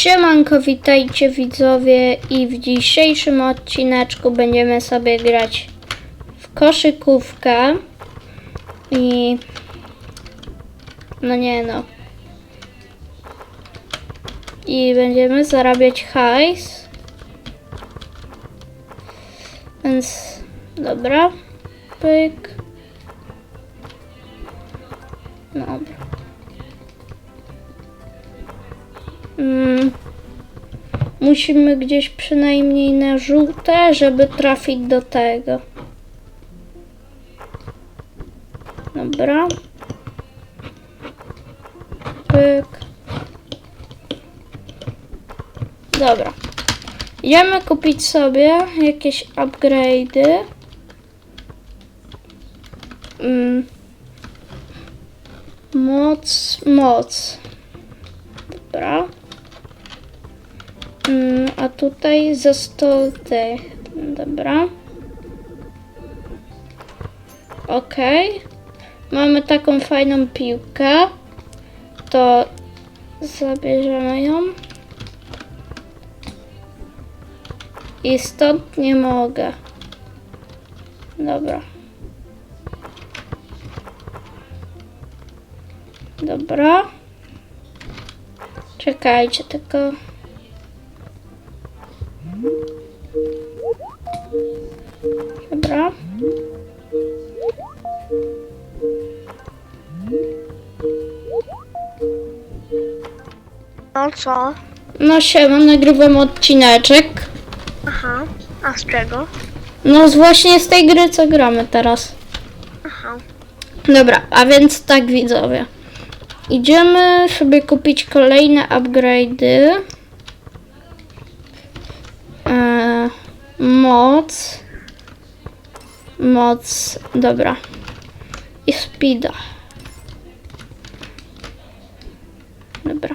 Siemanko, witajcie widzowie i w dzisiejszym odcineczku będziemy sobie grać w koszykówkę i no nie no i będziemy zarabiać hajs więc dobra pyk. Dobra Mm. Musimy gdzieś przynajmniej na żółte, żeby trafić do tego. Dobra. Pyk. Dobra. Idziemy kupić sobie jakieś upgrade'y. Mm. Moc, moc. A tutaj za 100 tych. Dobra. Okej. Mamy taką fajną piłkę. To zabierzemy ją. I stąd nie mogę. Dobra. Dobra. Czekajcie, tylko. Dobra. No co? No siema, nagrywam odcineczek. Aha. A z czego? No z właśnie z tej gry, co gramy teraz. Aha. Dobra, a więc tak widzowie. Idziemy sobie kupić kolejne upgrade'y. Moc. Moc. Dobra. I speeda. Dobra.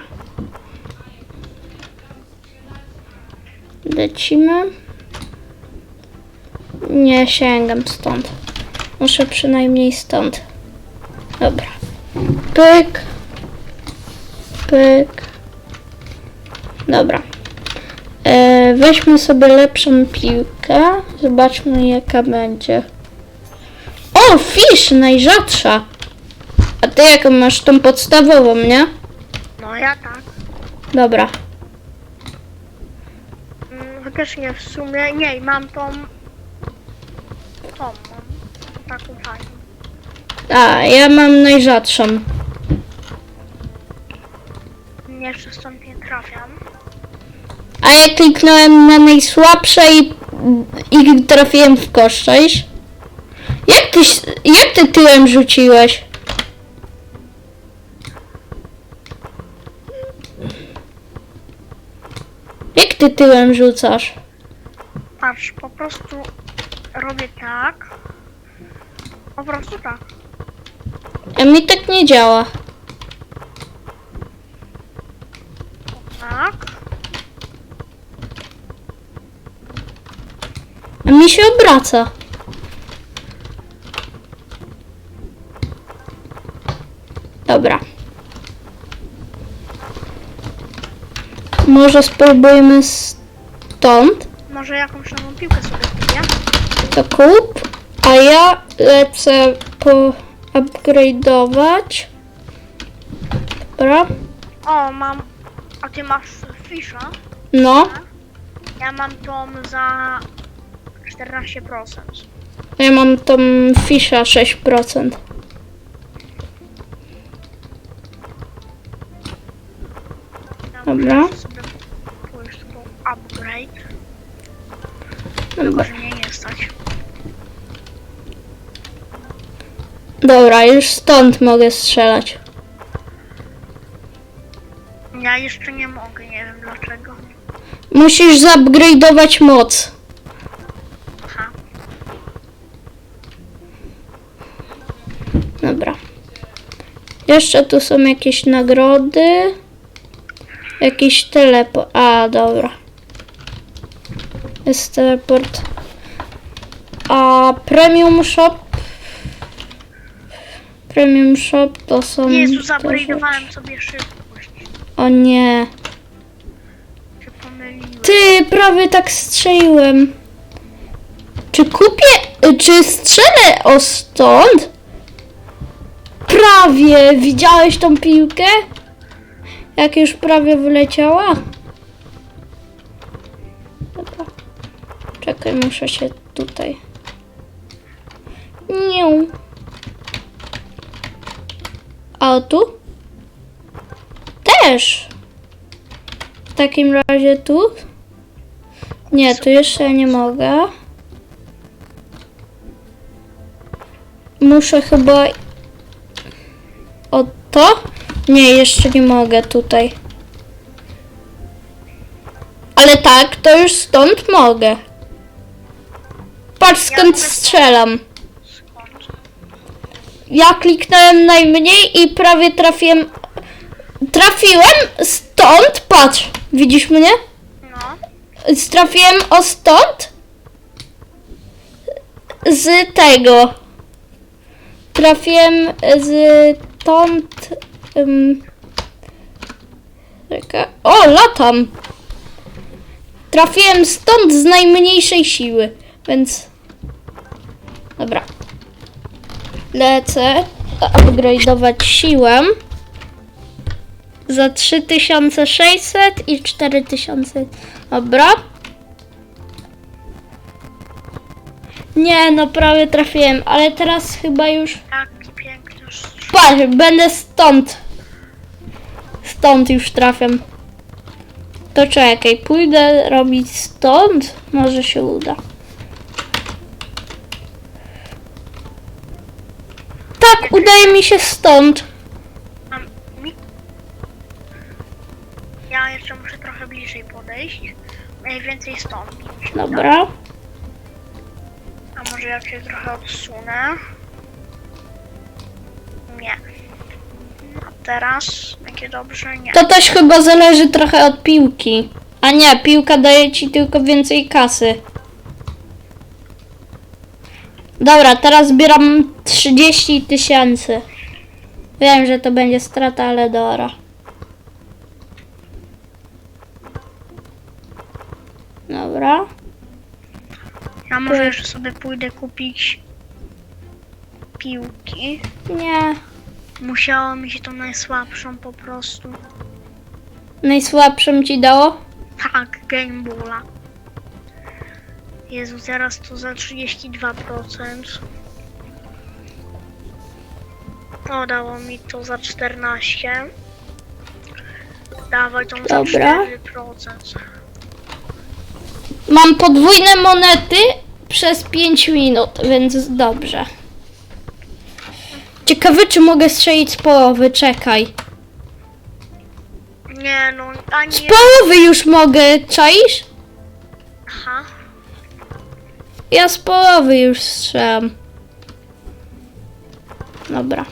Lecimy. Nie sięgam stąd. Muszę przynajmniej stąd. Dobra. Pyk. Pyk. Dobra. Weźmy sobie lepszą piłkę. Zobaczmy jaka będzie. O, fish, najrzadsza. A ty jaką masz tą podstawową, nie? No ja tak. Dobra. Mm, chociaż nie, w sumie nie, mam tą... Tą mam. Taką fajną. A, ja mam najrzadszą. Jeszcze stąd nie trafiam. A ja kliknąłem na najsłabsze i, i trafiłem w kosz, cześć? Jak ty, jak ty tyłem rzuciłeś? Jak ty tyłem rzucasz? Patrz, po prostu robię tak. Po prostu tak. A mi tak nie działa. Tak. A mi się obraca. Dobra. Może spróbujmy stąd. Może jakąś nową piłkę sobie kupię. To kup, a ja lecę po upgrade'ować. Dobra. O, mam... A ty masz fisza? No, Ja mam tą za 14%. ja mam tą fisza 6%. Ja Dobra. upgrade. Dobra. Nie stać. Dobra, już stąd mogę strzelać. Ja jeszcze nie mogę, nie wiem dlaczego. Musisz zupgrade'ować moc. Aha. Dobra. Jeszcze tu są jakieś nagrody. Jakiś teleport. A, dobra. Jest teleport. A premium shop. Premium shop to są. Jezu, zupgrade'owałem sobie szybkość. O nie. prawie tak strzeliłem. Czy kupię, y, czy strzelę o stąd? Prawie. Widziałeś tą piłkę? Jak już prawie wyleciała? Dobra. Czekaj, muszę się tutaj. Nie. A o tu? Też. W takim razie tu? Nie, tu jeszcze nie mogę. Muszę chyba... To? Nie, jeszcze nie mogę tutaj. Ale tak, to już stąd mogę. Patrz skąd strzelam. Skąd? Ja kliknąłem najmniej i prawie trafiłem. Trafiłem stąd, patrz. Widzisz mnie? No. Trafiłem o stąd. Z tego. Trafiłem z stąd. Um, czekaj. o, latam. Trafiłem stąd z najmniejszej siły, więc. Dobra. Lecę upgrade'ować siłę za 3600 i 4000. Dobra. Nie, no prawie trafiłem, ale teraz chyba już. Taki piękny. Patrz, będę stąd. Stąd już trafiam. To czekaj, pójdę robić stąd. Może się uda. Tak, udaje mi się stąd. Ja jeszcze muszę trochę bliżej podejść. Mniej więcej stąd. Dobra. A może jak się trochę odsunę? Nie. Teraz? Będzie dobrze? Nie. To też chyba zależy trochę od piłki. A nie, piłka daje ci tylko więcej kasy. Dobra, teraz zbieram 30 tysięcy. Wiem, że to będzie strata, ale dobra. Dobra. Ja może jeszcze sobie pójdę kupić piłki. Nie. Musiało mi się tą najsłabszą po prostu. Najsłabszym ci dało? Tak, Game Balla. Jezu, teraz to za 32%. O, dało mi to za 14. Dawaj tą za Dobra. 4%. Mam podwójne monety przez 5 minut, więc dobrze. Ciekawe, czy mogę strzelić z połowy. Czekaj. Nie no, ani... Z połowy już mogę, czaisz? Aha. Ja z połowy już strzelam. Dobra.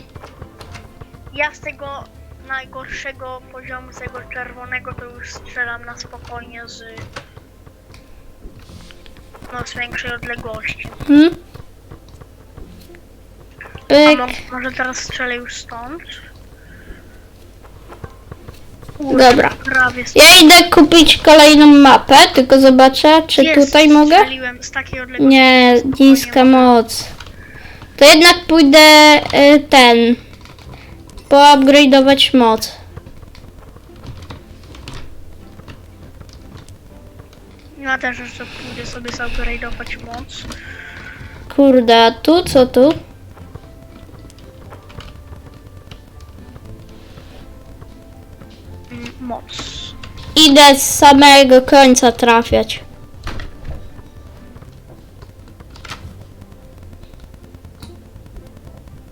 Ja z tego najgorszego poziomu, z tego czerwonego, to już strzelam na spokojnie z... No, z większej odległości. Hmm? Pyk. mo- może teraz strzelę już stąd? Dobra. Ja idę kupić kolejną mapę, tylko zobaczę, czy Jest, tutaj mogę. Z takiej odległości. Nie, niska moc. To jednak pójdę y, ten. Poupgrade'ować moc. Ja też jeszcze pójdę sobie zupgrade'ować moc. Kurde, a tu co tu? Moc. Idę z samego końca trafiać.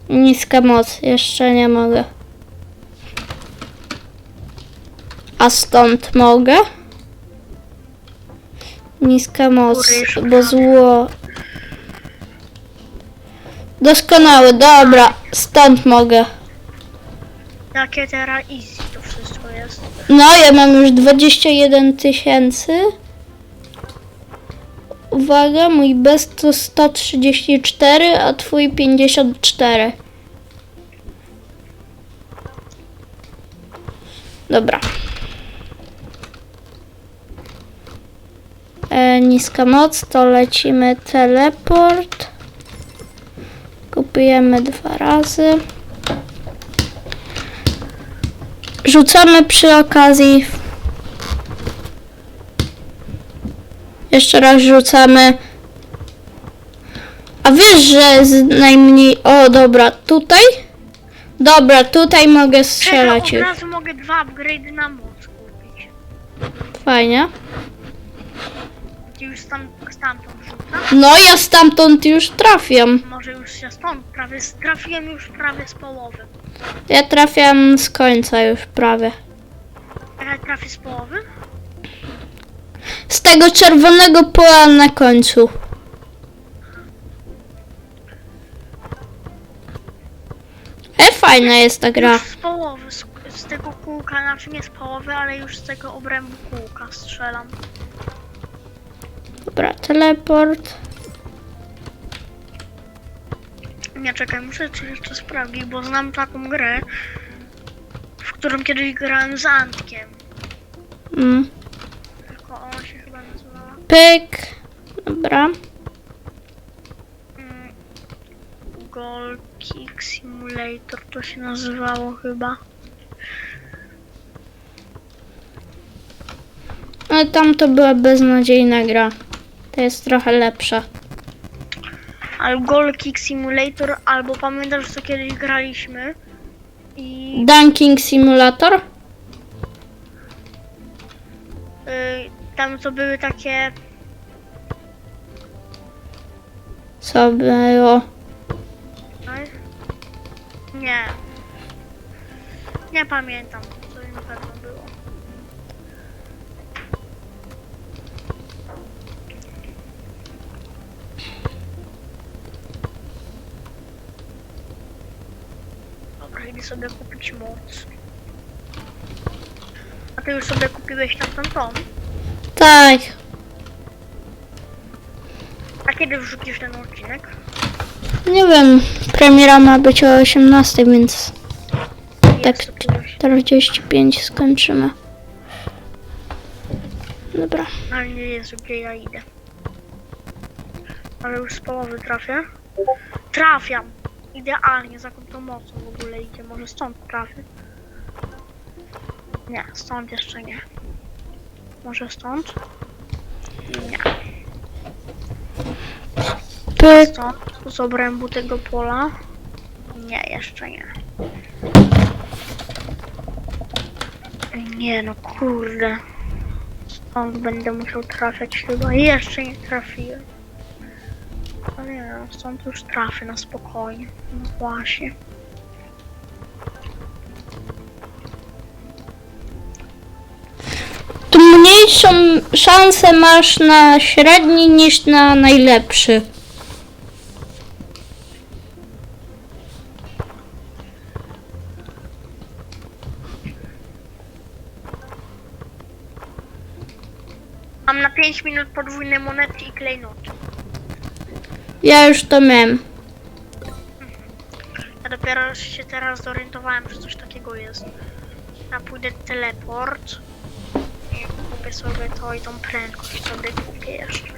Niska moc, jeszcze nie mogę. A stąd mogę? Niska moc, bo zło. Doskonały, dobra, stąd mogę. Jakie teraz easy No, ja mam już 21 tysięcy. Uwaga, mój best to 134, a twój 54. Dobra. e, niska moc, to lecimy teleport. Kupujemy dwa razy. Rzucamy przy okazji. Jeszcze raz rzucamy. A wiesz, że z najmniej. O, dobra, tutaj? Dobra, tutaj mogę strzelać Czekaj, już. od razu mogę dwa upgrade na moc kupić. Fajnie. Już tam, stamtąd rzuca? No, ja stamtąd już trafiam. Może już się stąd prawie, trafiłem już prawie z połowy. Ja trafiam z końca już prawie. A ja trafię z połowy? Z tego czerwonego pola na końcu. E, fajna jest ta gra. Już z połowy, z, z tego kółka, znaczy nie z połowy, ale już z tego obrębu kółka strzelam. Dobra, teleport. Nie czekaj, muszę ci jeszcze sprawdzić, bo znam taką grę, w którą kiedyś grałem z Antkiem. Mm. Tylko ona się chyba nazywała. Pyk. Dobra. Mm, Goal Kick Simulator to się nazywało chyba. Ale tam to była beznadziejna gra. To jest trochę lepsza. Albo Goal Kick Simulator, albo pamiętasz co kiedyś graliśmy? I Dunking Simulator? y, tam to były takie Co było? Nie. Nie pamiętam, co na pewno idę sobie kupić moc. A ty już sobie kupiłeś tamtą tą? Tak. A kiedy wrzucisz ten odcinek? Nie wiem. Premiera ma być o 18, więc tak Jest kupiłeś. 45 skończymy. Dobra. Ale nie jest gdzie ja idę. Ale już z połowy trafię. Trafiam! Idealnie, za tą mocą w ogóle idzie. Może stąd trafię. Nie, stąd jeszcze nie. Może stąd? Nie. Pyk. Stąd, z obrębu tego pola? Nie, jeszcze nie. Nie no, kurde. Stąd będę musiał trafiać chyba. Jeszcze nie trafiłem. Ale nie no, stąd już trafię na spokojnie. No właśnie. Tu mniejszą szansę masz na średni niż na najlepszy. Mam na 5 minut podwójne monety i klejnoty. Ja już to miałem. Ja dopiero się teraz zorientowałem, że coś takiego jest. Ja pójdę teleport i kupię sobie to i tą prędkość sobie kupię jeszcze.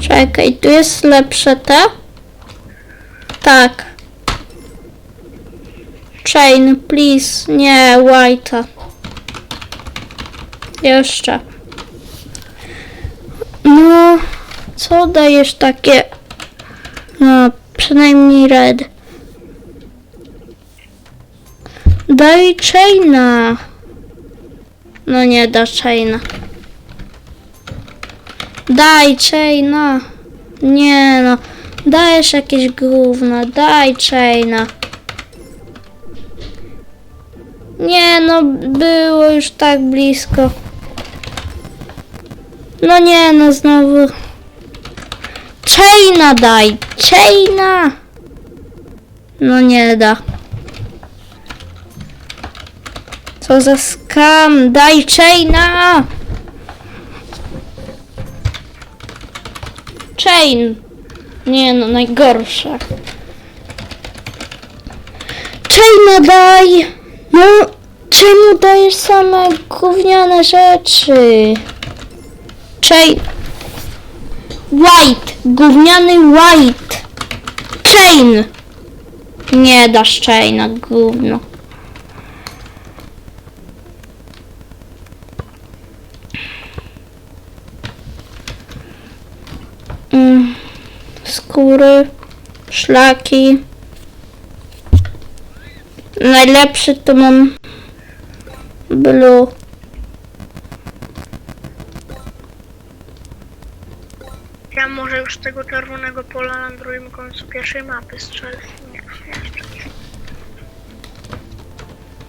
Czekaj, tu jest lepsze te? Tak. Chain, please. Nie, white'a. Jeszcze. No, co dajesz takie? No, przynajmniej red. Daj chaina. No nie da chaina. Daj chaina. Nie no. Dajesz jakieś gówno. Daj chaina. Nie no, było już tak blisko. No nie no, znowu. Chaina daj. Chaina. No nie da. Co za skam. Daj chaina. Chain. Nie no, najgorsze. Chaina daj! No, Czemu dajesz same gówniane rzeczy? Chain. White. Gówniany white. Chain. Nie dasz chaina, gówno. Mm. Skóry. Szlaki. Najlepszy to mam blue. Z tego czerwonego pola na drugim końcu pierwszej mapy nie.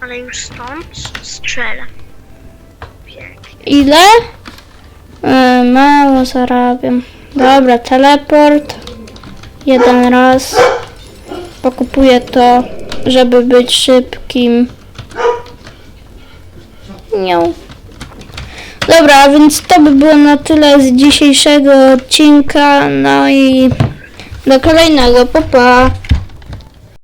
Ale już stąd strzelę. Ile? E, mało zarabiam. Dobra, teleport. Jeden raz. Pokupuję to, żeby być szybkim. Nią. Dobra, więc to by było na tyle z dzisiejszego odcinka. No i do kolejnego. Pa, pa.